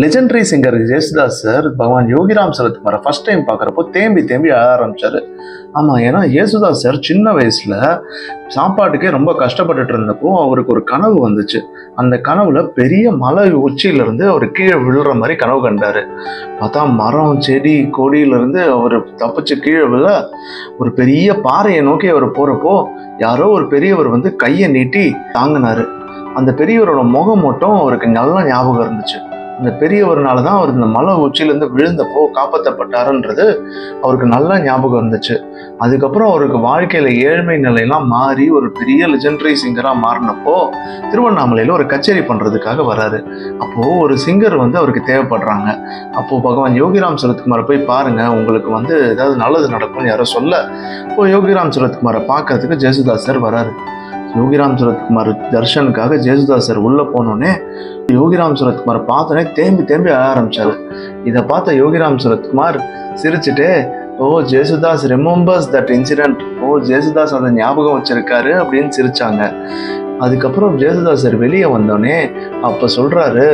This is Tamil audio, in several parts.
லெஜெண்டரி சிங்கர் ஜெயசுதாஸ் சார் பகவான் யோகிராம் சரத்குமாரை ஃபர்ஸ்ட் டைம் பார்க்குறப்போ தேம்பி தேம்பி அழ ஆரம்பித்தார் ஆமாம் ஏன்னா யேசுதாஸ் சார் சின்ன வயசில் சாப்பாட்டுக்கே ரொம்ப கஷ்டப்பட்டுட்டு இருந்தப்போ அவருக்கு ஒரு கனவு வந்துச்சு. அந்த கனவுல பெரிய மலை உச்சியிலிருந்து அவர் கீழே விழுற மாதிரி கனவு கண்டார். பார்த்தா மரம் செடி கொடியிலிருந்து அவர் தப்பிச்சு கீழே விழ ஒரு பெரிய பாறையை நோக்கி அவர் போகிறப்போ யாரோ ஒரு பெரியவர் வந்து கையை நீட்டி தாங்கினார். அந்த பெரியவரோட முகம் மட்டும் அவருக்கு நல்லா ஞாபகம் இருந்துச்சு. இந்த பெரியவர்னால தான் அவர் இந்த மலை உச்சியிலேருந்து விழுந்தப்போ காப்பாற்றப்பட்டாருன்றது அவருக்கு நல்லா ஞாபகம் இருந்துச்சு. அதுக்கப்புறம் அவருக்கு வாழ்க்கையில் ஏழ்மை நிலையெல்லாம் மாறி ஒரு பெரிய லெஜெண்டரி சிங்கராக மாறினப்போ திருவண்ணாமலையில் ஒரு கச்சேரி பண்ணுறதுக்காக வராரு. அப்போது ஒரு சிங்கர் வந்து அவருக்கு தேவைப்படுறாங்க. அப்போது பகவான் யோகிராம் சரத்குமாரை போய் பாருங்கள் உங்களுக்கு வந்து ஏதாவது நல்லது நடக்கும்னு யாரோ சொல்ல. இப்போ யோகிராம் சரத்குமாரை பார்க்கறதுக்கு ஜெயசுதாஸ் சார் வராரு. யோகிராம் சரத்குமார் தர்ஷனுக்காக ஜெயசுதாஸ் சார் உள்ளே போனோடனே யோகிராம் சரத்குமாரை பார்த்தோன்னே தேம்பி தேம்பி ஆரம்பித்தார் இதை பார்த்த யோகிராம் சரத்குமார் சிரிச்சுட்டே ஓ Jesudas remembers that incident oh Jesudas அதை ஞாபகம் வச்சிருக்காரு அப்படின்னு சிரிச்சாங்க. அதுக்கப்புறம் ஜேசுதாஸ் சார் வெளியே வந்தோடனே அப்போ சொல்கிறாரு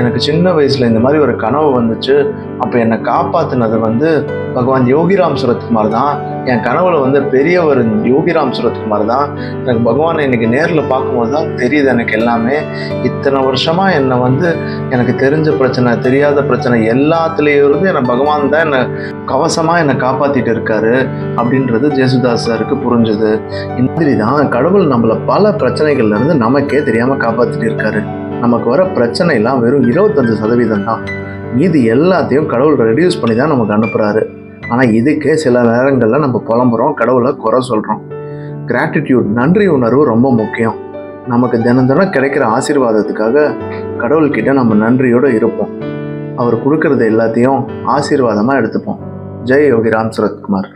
எனக்கு சின்ன வயசில் இந்த மாதிரி ஒரு கனவு வந்துச்சு. அப்போ என்னை காப்பாற்றினது வந்து பகவான் யோகிராம் சுரத்குமார் தான். என் கனவுல வந்து பெரியவர் யோகிராம் சுரத்குமார் தான். எனக்கு பகவானை இன்னைக்கு நேரில் பார்க்கும்போது தான் தெரியுது எனக்கு எல்லாமே. இத்தனை வருஷமாக என்னை வந்து எனக்கு தெரிஞ்ச பிரச்சனை தெரியாத பிரச்சனை எல்லாத்துலேயும் இருந்து என்னை பகவான் தான் என்னை கவசமாக என்னை காப்பாற்றிட்டு இருக்காரு அப்படின்றது ஜேசுதாஸ் சாருக்கு புரிஞ்சுது. இந்த மாதிரி தான் கடவுள் நம்மளை பல பிரச்சனைகள்லேருந்து நமக்கே தெரியாமல் காப்பாற்றிட்டு இருக்காரு. நமக்கு வர பிரச்சனைலாம் வெறும் இருபத்தஞ்சு சதவீதம் தான். மீதி எல்லாத்தையும் கடவுள் ரெடியூஸ் பண்ணி தான் நமக்கு அனுப்புகிறாரு ஆனால் இதுக்கே சில நேரங்களில் நம்ம புலம்புறோம் கடவுளை குறை சொல்கிறோம் கிராட்டிடியூட் நன்றி உணர்வு ரொம்ப முக்கியம். நமக்கு தினம் தினம் கிடைக்கிற ஆசீர்வாதத்துக்காக கடவுள்கிட்ட நம்ம நன்றியோடு இருப்போம். அவர் கொடுக்கறது எல்லாத்தையும் ஆசீர்வாதமாக எடுத்துப்போம். ஜெய் யோகி ராம் சரத்குமார்.